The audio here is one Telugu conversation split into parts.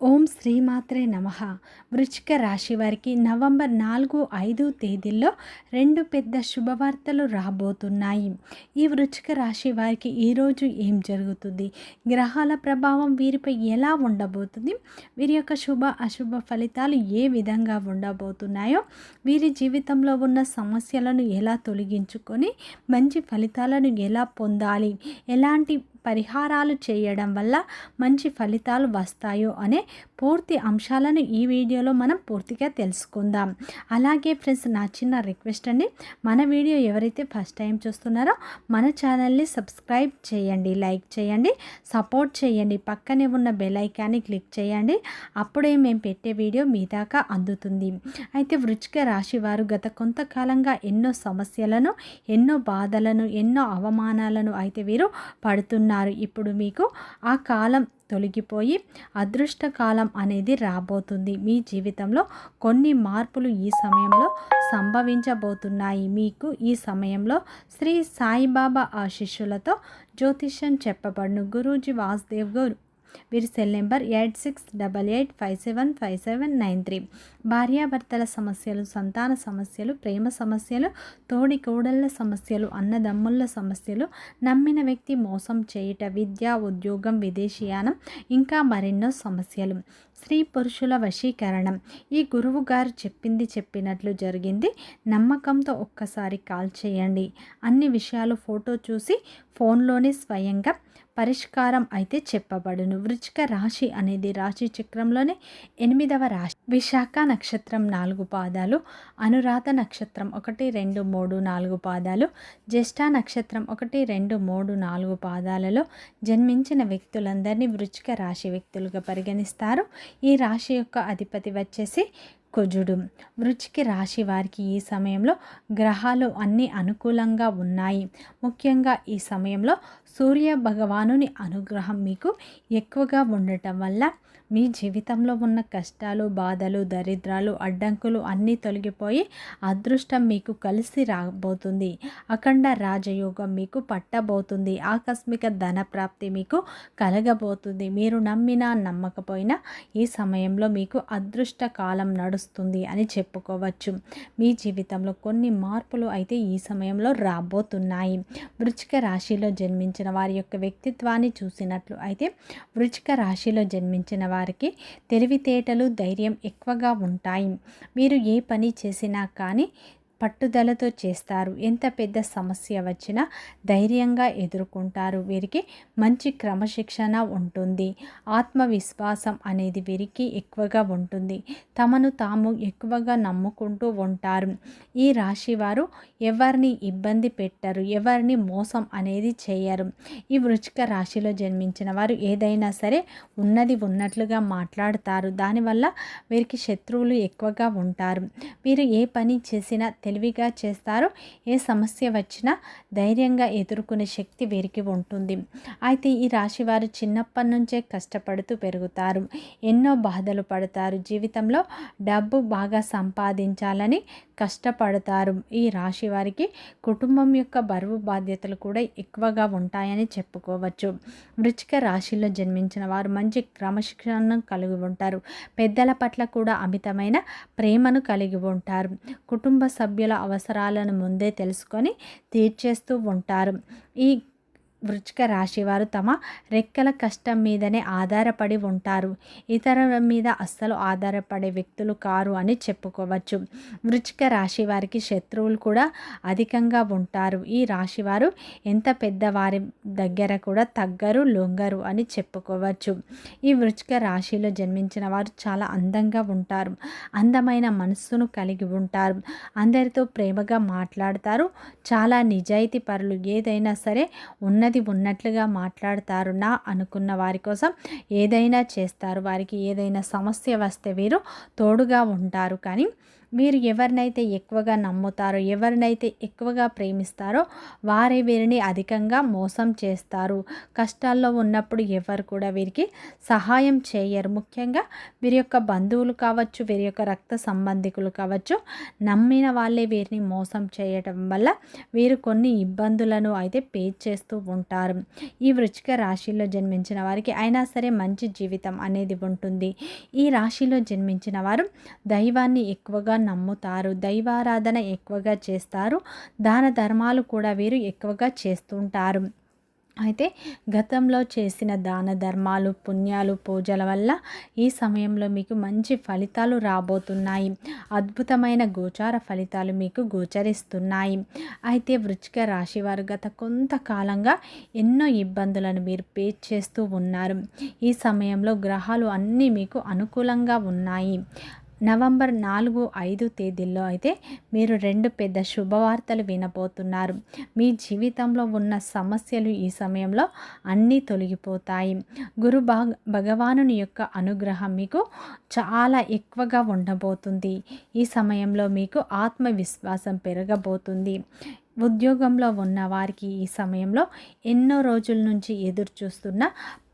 ఓం శ్రీమాత్రే నమ. వృచ్చిక రాశి వారికి నవంబర్ నాలుగు ఐదు తేదీల్లో రెండు పెద్ద శుభవార్తలు రాబోతున్నాయి. ఈ వృచ్చిక రాశి వారికి ఈరోజు ఏం జరుగుతుంది? గ్రహాల ప్రభావం వీరిపై ఎలా ఉండబోతుంది? వీరి యొక్క శుభ అశుభ ఫలితాలు ఏ విధంగా ఉండబోతున్నాయో వీరి జీవితంలో ఉన్న సమస్యలను ఎలా తొలగించుకొని మంచి ఫలితాలను ఎలా పొందాలి? ఎలాంటి పరిహారాలు చేయడం వల్ల మంచి ఫలితాలు వస్తాయో అనే పూర్తి అంశాలను ఈ వీడియోలో మనం పూర్తిగా తెలుసుకుందాం. అలాగే ఫ్రెండ్స్ నా చిన్న రిక్వెస్ట్ అండి. మన వీడియో ఎవరైతే ఫస్ట్ టైం చూస్తున్నారో మన ఛానల్ని సబ్స్క్రైబ్ చేయండి లైక్ చేయండి సపోర్ట్ చేయండి. పక్కనే ఉన్న బెల్ ఐకాన్ని క్లిక్ చేయండి. అప్పుడే మేము పెట్టే వీడియో మీ దాకా అందుతుంది. అయితే వృచ్చిక రాశి వారు గత కొంతకాలంగా ఎన్నో సమస్యలను ఎన్నో బాధలను ఎన్నో అవమానాలను అయితే వీరు పడుతున్నారు. ఇప్పుడు మీకు ఆ కాలం తొలగిపోయి అదృష్ట కాలం అనేది రాబోతుంది. మీ జీవితంలో కొన్ని మార్పులు ఈ సమయంలో సంభవించబోతున్నాయి. మీకు ఈ సమయంలో శ్రీ సాయిబాబా ఆశిష్యులతో జ్యోతిష్యం చెప్పబడును. గురూజీ వాసుదేవ్ గారు వీరి cell number eight six double eight five seven five seven nine three. భార్యాభర్తల సమస్యలు సంతాన సమస్యలు ప్రేమ సమస్యలు తోడి కోడళ్ళ సమస్యలు అన్నదమ్ముళ్ళ సమస్యలు నమ్మిన వ్యక్తి మోసం చేయుట విద్య ఉద్యోగం విదేశీయానం ఇంకా మరెన్నో సమస్యలు. స్త్రీ పురుషుల వశీకరణం. ఈ గురువు గారు చెప్పింది చెప్పినట్లు జరిగింది. నమ్మకంతో ఒక్కసారి కాల్ చేయండి. అన్ని విషయాలు ఫోటో చూసి ఫోన్లోనే స్వయంగా పరిష్కారం అయితే చెప్పబడును. వృచ్చిక రాశి అనేది రాశి చక్రంలోనే ఎనిమిదవ రాశి. విశాఖ నక్షత్రం నాలుగు పాదాలు అనురాధ నక్షత్రం ఒకటి రెండు మూడు నాలుగు పాదాలు జ్యేష్ఠ నక్షత్రం ఒకటి రెండు మూడు నాలుగు పాదాలలో జన్మించిన వ్యక్తులందరినీ వృచ్చిక రాశి వ్యక్తులుగా పరిగణిస్తారు. ఈ రాశి యొక్క అధిపతి వచ్చేసి కుజుడు. వృచ్చికి రాశి వారికి ఈ సమయంలో గ్రహాలు అన్నీ అనుకూలంగా ఉన్నాయి. ముఖ్యంగా ఈ సమయంలో సూర్య భగవానుని అనుగ్రహం మీకు ఎక్కువగా ఉండటం వల్ల మీ జీవితంలో ఉన్న కష్టాలు బాధలు దరిద్రాలు అడ్డంకులు అన్నీ తొలగిపోయి అదృష్టం మీకు కలిసి రాబోతుంది. అఖండ రాజయోగం మీకు పట్టబోతుంది. ఆకస్మిక ధన ప్రాప్తి మీకు కలగబోతుంది. మీరు నమ్మినా నమ్మకపోయినా ఈ సమయంలో మీకు అదృష్ట కాలం నడుస్తుంది అని చెప్పుకోవచ్చు. మీ జీవితంలో కొన్ని మార్పులు అయితే ఈ సమయంలో రాబోతున్నాయి. వృచ్చిక రాశిలో జన్మించిన వారి యొక్క వ్యక్తిత్వాన్ని చూసినట్లు అయితే వృచ్చిక రాశిలో జన్మించిన వారికి తెలివితేటలు ధైర్యం ఎక్కువగా ఉంటాయి. మీరు ఏ పని చేసినా కానీ పట్టుదలతో చేస్తారు. ఎంత పెద్ద సమస్య వచ్చినా ధైర్యంగా ఎదుర్కొంటారు. వీరికి మంచి క్రమశిక్షణ ఉంటుంది. ఆత్మవిశ్వాసం అనేది వీరికి ఎక్కువగా ఉంటుంది. తమను తాము ఎక్కువగా నమ్ముకుంటూ ఉంటారు. ఈ రాశి వారు ఎవరిని ఇబ్బంది పెట్టరు ఎవరిని మోసం అనేది చేయరు. ఈ వృచ్చిక రాశిలో జన్మించిన వారు ఏదైనా సరే ఉన్నది ఉన్నట్లుగా మాట్లాడతారు. దానివల్ల వీరికి శత్రువులు ఎక్కువగా ఉంటారు. వీరు ఏ పని చేసినా తెలివిగా చేస్తారు ఏ సమస్య వచ్చినా ధైర్యంగా ఎదుర్కొనే శక్తి వీరికి ఉంటుంది. అయితే ఈ రాశి వారు చిన్నప్పటి నుంచే కష్టపడుతూ పెరుగుతారు. ఎన్నో బాధలు పడతారు. జీవితంలో డబ్బు బాగా సంపాదించాలని కష్టపడతారు. ఈ రాశి వారికి కుటుంబం యొక్క బరువు బాధ్యతలు కూడా ఎక్కువగా ఉంటాయని చెప్పుకోవచ్చు. వృచ్చిక రాశిలో జన్మించిన వారు మంచి క్రమశిక్షణను కలిగి ఉంటారు. పెద్దల పట్ల కూడా అమితమైన ప్రేమను కలిగి ఉంటారు. కుటుంబ సభ్యులు సభ్యుల అవసరాలను ముందే తెలుసుకొని తీర్చేస్తూ ఉంటారు. ఈ వృచ్చిక రాశి వారు తమ రెక్కల కష్టం మీదనే ఆధారపడి ఉంటారు. ఇతరుల మీద అస్సలు ఆధారపడే వ్యక్తులు కారు అని చెప్పుకోవచ్చు. వృచ్చిక రాశి వారికి శత్రువులు కూడా అధికంగా ఉంటారు. ఈ రాశి వారు ఎంత పెద్దవారి దగ్గర కూడా తగ్గరు లొంగరు అని చెప్పుకోవచ్చు. ఈ వృచ్చిక రాశిలో జన్మించిన వారు చాలా అందంగా ఉంటారు. అందమైన మనస్సును కలిగి ఉంటారు. అందరితో ప్రేమగా మాట్లాడతారు. చాలా నిజాయితీ పరులు ఏదైనా సరే ఉన్నది ఉన్నట్లుగా మాట్లాడతారు నా అనుకున్న వారి కోసం. ఏదైనా చేస్తారు. వారికి ఏదైనా సమస్య వస్తే వీరు తోడుగా ఉంటారు. కానీ వీరు ఎవరినైతే ఎక్కువగా నమ్ముతారో ఎవరినైతే ఎక్కువగా ప్రేమిస్తారో వారే వీరిని అధికంగా మోసం చేస్తారు. కష్టాల్లో ఉన్నప్పుడు ఎవరు కూడా వీరికి సహాయం చేయరు. ముఖ్యంగా వీరి యొక్క బంధువులు కావచ్చు వీరి యొక్క రక్త సంబంధికులు కావచ్చు నమ్మిన వాళ్ళే వీరిని మోసం చేయటం వల్ల వీరు కొన్ని ఇబ్బందులను అయితే పే చేస్తూ ఉంటారు ఈ వృచ్చిక రాశిలో జన్మించిన వారికి అయినా సరే మంచి జీవితం అనేది ఉంటుంది. ఈ రాశిలో జన్మించిన వారు దైవాన్ని ఎక్కువగా నమ్ముతారు. దైవారాధన ఎక్కువగా చేస్తారు. దాన ధర్మాలు కూడా వీరు ఎక్కువగా చేస్తుంటారు. అయితే గతంలో చేసిన దాన ధర్మాలు పుణ్యాలు పూజల వల్ల ఈ సమయంలో మీకు మంచి ఫలితాలు రాబోతున్నాయి. అద్భుతమైన గోచార ఫలితాలు మీకు గోచరిస్తున్నాయి. అయితే వృచ్చిక రాశి వారు గత కొంతకాలంగా ఎన్నో ఇబ్బందులను మీరు పే చేస్తూ ఉన్నారు. ఈ సమయంలో గ్రహాలు అన్నీ మీకు అనుకూలంగా ఉన్నాయి. నవంబర్ నాలుగు ఐదు తేదీల్లో అయితే మీరు రెండు పెద్ద శుభవార్తలు వినబోతున్నారు. మీ జీవితంలో ఉన్న సమస్యలు ఈ సమయంలో అన్నీ తొలగిపోతాయి. గురు భాగ భగవానుని యొక్క అనుగ్రహం మీకు చాలా ఎక్కువగా ఉండబోతుంది. ఈ సమయంలో మీకు ఆత్మవిశ్వాసం పెరగబోతుంది. ఉద్యోగంలో ఉన్న వారికి ఈ సమయంలో ఎన్నో రోజుల నుంచి ఎదురు చూస్తున్న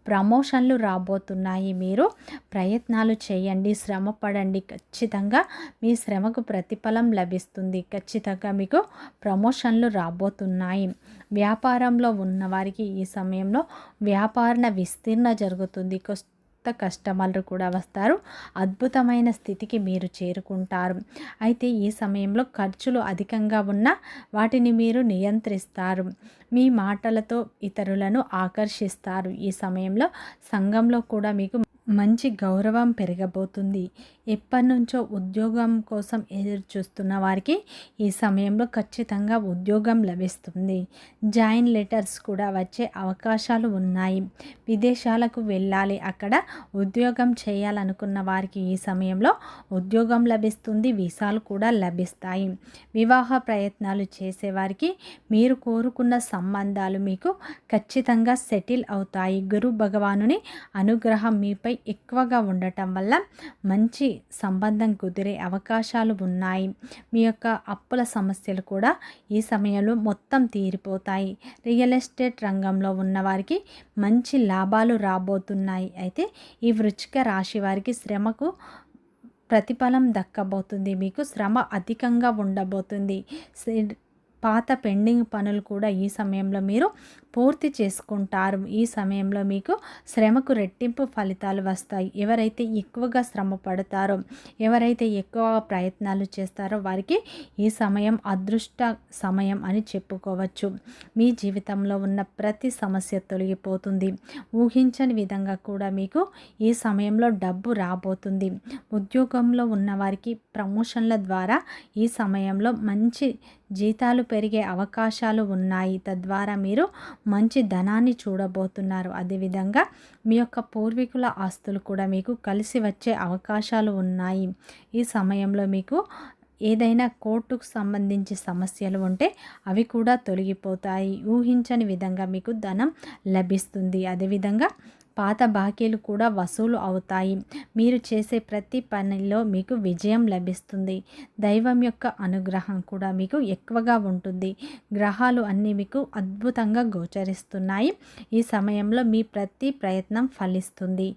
ప్రమోషన్లు రాబోతున్నాయి. మీరు ప్రయత్నాలు చేయండి శ్రమ పడండి ఖచ్చితంగా మీ శ్రమకు ప్రతిఫలం లభిస్తుంది. ఖచ్చితంగా మీకు ప్రమోషన్లు రాబోతున్నాయి. వ్యాపారంలో ఉన్నవారికి ఈ సమయంలో వ్యాపారణ విస్తీర్ణ జరుగుతుంది. కొత్త కస్టమర్లు కూడా వస్తారు. అద్భుతమైన స్థితికి మీరు చేరుకుంటారు. అయితే ఈ సమయంలో ఖర్చులు అధికంగా ఉన్న వాటిని మీరు నియంత్రిస్తారు. మీ మాటలతో ఇతరులను ఆకర్షిస్తారు. ఈ సమయంలో సంఘంలో కూడా మీకు మంచి గౌరవం పెరగబోతుంది. ఎప్పటి నుంచో ఉద్యోగం కోసం ఎదురు చూస్తున్న వారికి ఈ సమయంలో ఖచ్చితంగా ఉద్యోగం లభిస్తుంది. జాయిన్ లెటర్స్ కూడా వచ్చే అవకాశాలు ఉన్నాయి. విదేశాలకు వెళ్ళాలి అక్కడ ఉద్యోగం చేయాలనుకున్న వారికి ఈ సమయంలో ఉద్యోగం లభిస్తుంది వీసాలు కూడా లభిస్తాయి. వివాహ ప్రయత్నాలు చేసేవారికి మీరు కోరుకున్న సంబంధాలు మీకు ఖచ్చితంగా సెటిల్ అవుతాయి. గురు భగవానుని అనుగ్రహం మీపై ఎక్కువగా ఉండటం వల్ల మంచి సంబంధం కుదిరే అవకాశాలు ఉన్నాయి. మీ యొక్క అప్పుల సమస్యలు కూడా ఈ సమయంలో మొత్తం తీరిపోతాయి. రియల్ ఎస్టేట్ రంగంలో ఉన్నవారికి మంచి లాభాలు రాబోతున్నాయి. అయితే ఈ వృచ్చిక రాశి వారికి శ్రమకు ప్రతిఫలం దక్కబోతుంది. మీకు శ్రమ అధికంగా ఉండబోతుంది. పాత పెండింగ్ పనులు కూడా ఈ సమయంలో మీరు పూర్తి చేసుకుంటారు. ఈ సమయంలో మీకు శ్రమకు రెట్టింపు ఫలితాలు వస్తాయి. ఎవరైతే ఎక్కువగా శ్రమ పడతారో ఎవరైతే ఎక్కువ ప్రయత్నాలు చేస్తారో వారికి ఈ సమయం అదృష్ట సమయం అని చెప్పుకోవచ్చు. మీ జీవితంలో ఉన్న ప్రతి సమస్య తొలగిపోతుంది. ఊహించని విధంగా కూడా మీకు ఈ సమయంలో డబ్బు రాబోతుంది. ఉద్యోగంలో ఉన్న వారికి ప్రమోషన్ల ద్వారా ఈ సమయంలో మంచి జీతాలు పెరిగే అవకాశాలు ఉన్నాయి. తద్వారా మీరు మంచి ధనాన్ని చూడబోతున్నారు. అదేవిధంగా మీ యొక్క పూర్వీకుల ఆస్తులు కూడా మీకు కలిసి వచ్చే అవకాశాలు ఉన్నాయి. ఈ సమయంలో మీకు ఏదైనా కోర్టుకు సంబంధించి సమస్యలు ఉంటే అవి కూడా తొలగిపోతాయి. ఊహించని విధంగా మీకు ధనం లభిస్తుంది. అదేవిధంగా పాత బాకీలు కూడా వసూలు అవుతాయి. మీరు చేసే ప్రతి పనిలో మీకు విజయం లభిస్తుంది. దైవం యొక్క అనుగ్రహం కూడా మీకు ఎక్కువగా ఉంటుంది. గ్రహాలు అన్నీ మీకు అద్భుతంగా గోచరిస్తున్నాయి. ఈ సమయంలో మీ ప్రతి ప్రయత్నం ఫలిస్తుంది.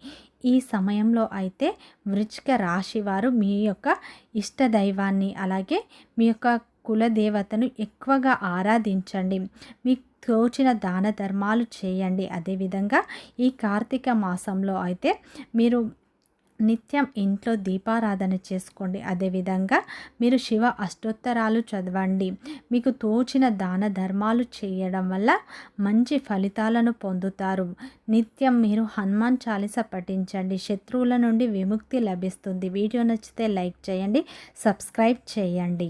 ఈ సమయంలో అయితే వృచ్చిక రాశి వారు మీ యొక్క ఇష్ట దైవాన్ని అలాగే మీ యొక్క కులదేవతను ఎక్కువగా ఆరాధించండి. మీ తోచిన దాన ధర్మాలు చేయండి. అదేవిధంగా ఈ కార్తీక మాసంలో అయితే మీరు నిత్యం ఇంట్లో దీపారాధన చేసుకోండి. అదేవిధంగా మీరు శివ అష్టోత్తరాలు చదవండి. మీకు తోచిన దాన ధర్మాలు చేయడం వల్ల మంచి ఫలితాలను పొందుతారు. నిత్యం మీరు హనుమాన్ చాలీస పఠించండి. శత్రువుల నుండి విముక్తి లభిస్తుంది. వీడియో నచ్చితే లైక్ చేయండి సబ్స్క్రైబ్ చేయండి.